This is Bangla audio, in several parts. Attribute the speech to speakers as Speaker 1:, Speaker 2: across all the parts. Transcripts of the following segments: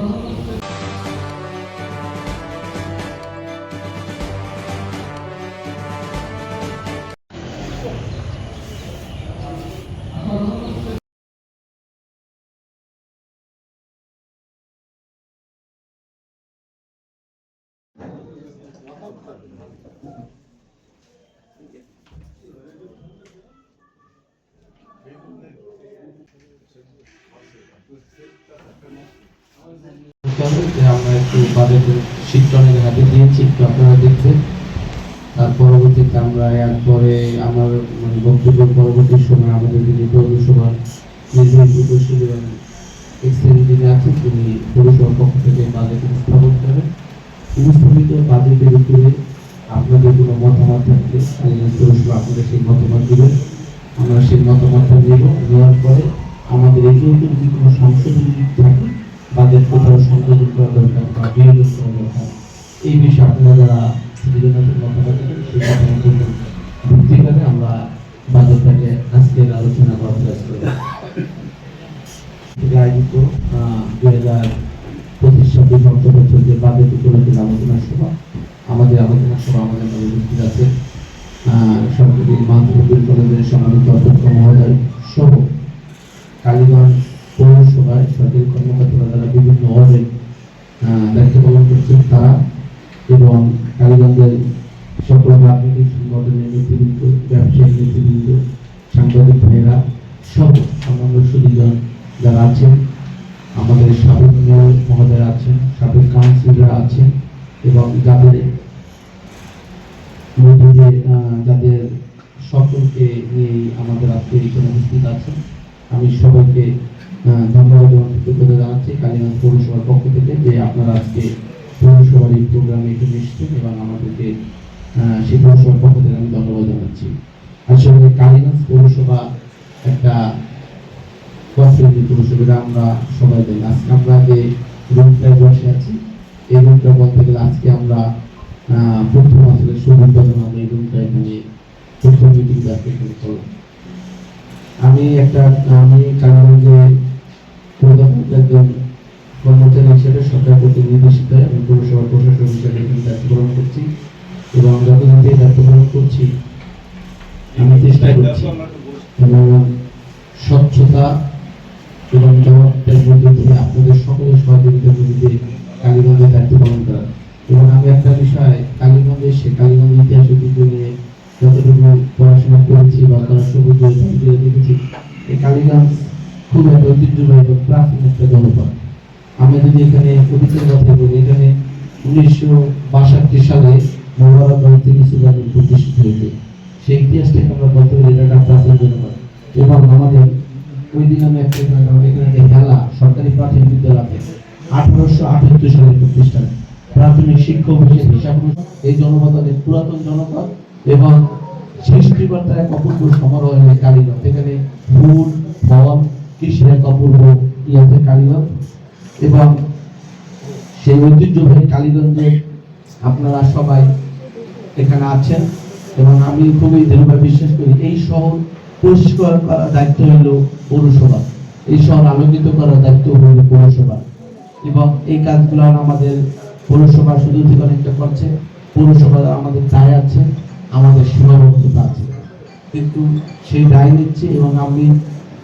Speaker 1: হবে যে আমরা একটু শীতটা অনেক হাতে আপনারা দেখবেন। তার পরবর্তীতে আমরা একবারে আমার মানে বক্তব্য পরবর্তী সময় আমাদের যিনি পৌরসভা নির্বাহী তিনি পৌরসভার পক্ষ থেকে বাজেট আপনাদের কোনো মতামত আপনাদের সেই মতামত দিবেন। আমরা সেই মতামতটা নেব, নেওয়ার পরে আমাদের নতুন যদি কোনো সংশোধন থাকে বাজেট কোথাও সংশোধন করা দরকার বা বিয়োজন করা দরকার। এই বিষয়ে আপনারা যারা সেই করে আমরা বাজেটটাকে আজকের আলোচনা করার প্রয়াস করব। আয়োজিত দুই হাজার পঁচিশ ছাব্বিশ অর্থ বছর যে বাজেট উপলক্ষে আলোচনা সভা আমাদের আলোচনা সভা আমাদের মাঝে উপস্থিত আছে আহ, সরকারি মাধ্যমিক কলেজের সম্মানিত অধ্যক্ষ মহোদয় সহ কালীগঞ্জ পৌরসভায় সরকারি কর্মকর্তারা যারা বিভিন্ন ওয়ার্ডে দায়িত্ব পালন করছেন তারা এবং কালীগঞ্জের সকল রাজনৈতিক সংগঠনের নেতৃবৃন্দ ব্যবসায়িক নেতৃবৃন্দ, সাংবাদিক ভাইয়েরা, সব সামান্য সুদীজন যারা আছেন, আমাদের সাবেক মেয়র মহোদয় আছেন, সাবেক কাউন্সিলররা আছেন এবং যাদের মধ্যে যাদের সকলকে নিয়েই আমাদের আজকে এখানে উপস্থিত আছেন। আমি সবাইকে কালীগঞ্জ পৌরসভার পক্ষ থেকে যে আপনারা আজকে পৌরসভার এই প্রোগ্রামে এবং আমাদেরকে আমি ধন্যবাদ জানাচ্ছি। আসলে পৌরসভা একটা পৌরসভা আমরা সবাই জানি। আজকে আমরা বসে আছি, এই রুমটা বলতে গেলে আজকে আমরা প্রথম আসলে করলাম। আমি একটা হয়ে আমি পৌরসভার প্রশাসক হিসেবে এখানে দায়িত্ব পালন করছি এবং যতদিন থেকে দায়িত্ব পালন করছি আমি চেষ্টা করছি এবং স্বচ্ছতা এবং জবাবদের মধ্যে দিয়ে আপনাদের সকলের সহযোগিতার মধ্যে দিয়ে কালীগঞ্জের দায়িত্ব পালন করা। এবং আমি একটা বিষয় কালীগঞ্জে এসে কালীগঞ্জ ইতিহাস ঐতিহ্য নিয়ে যতটুকু পড়াশোনা করেছি বা তারা সবুজ দেখেছি এই কালীগঞ্জ খুব একটা ঐতিহ্যবাহী প্রাচীন একটা জনপদ। আমি যদি এখানে অতীতের কথা বলি, এখানে উনিশশো বাষট্টি সালে মোবারকগঞ্জ প্রতিষ্ঠিত হয়েছে। সেই ইতিহাসটাকে আমরা বলতে পারি এটা প্রাচীন এবং আমাদের ওই দিন আমি একটা এখানে একটা হেলা সরকারি প্রাথমিক বিদ্যালয় আঠারোশো আটাত্তর সালের প্রতিষ্ঠান। প্রাথমিক শিক্ষক হিসেবে হিসাব এই জনপদ অনেক পুরাতন জনপদ এবং সৃষ্টিকর্তার এক অপূর্ব সমারোহ কালীগঞ্জ এখানে ফুল, ফল, কৃষির এক অপূর্ব ইয়াতে কালীগঞ্জ এবং সেই ঐতিহ্যবাহী কালীগঞ্জে আপনারা সবাই এখানে আছেন এবং আমি খুবই দৃঢ়ভাবে বিশ্বাস করি এই শহর পরিষ্কার করার দায়িত্ব হলো পৌরসভা। এই শহর আলোকিত করার দায়িত্ব হলো পৌরসভা। এবং এই কাজগুলো আমাদের পৌরসভা শুধু অনেকটা করছে, পৌরসভা আমাদের দায় আছে, আমাদের সীমাবদ্ধতা আছে। কিন্তু সেই দায় নিচ্ছে এবং আমি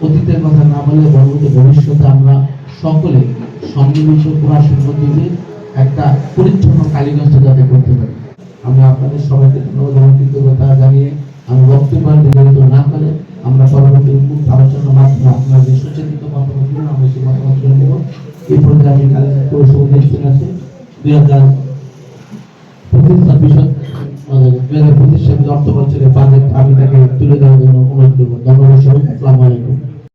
Speaker 1: অতীতের কথা না বলে পরবর্তী ভবিষ্যতে আমরা সকলে সম্মিলিত প্রয়াসের মধ্যে একটা পরিচ্ছন্ন কালীগঞ্জ যাতে করতে পারি। আমি আপনাদের সবাইকে ধন্যবাদ কৃতজ্ঞতা জানিয়ে আমি বক্তব্য বিগত না করে আমরা পরবর্তী উন্মুক্ত আলোচনার মাধ্যমে আপনারা যে মতামত দিলেন আমরা সেই মতামত নেব। এই পর্যায়ে আমি কালীগঞ্জ পৌরসভা দেখতে আছে। দুই হাজার পঁচিশ ছাব্বিশ অর্থ বছরের বাজেট আমি তাকে তুলে দেওয়ার জন্য অনুরোধ করব। ধন্যবাদ সবাই আসসালামু আলাইকুম।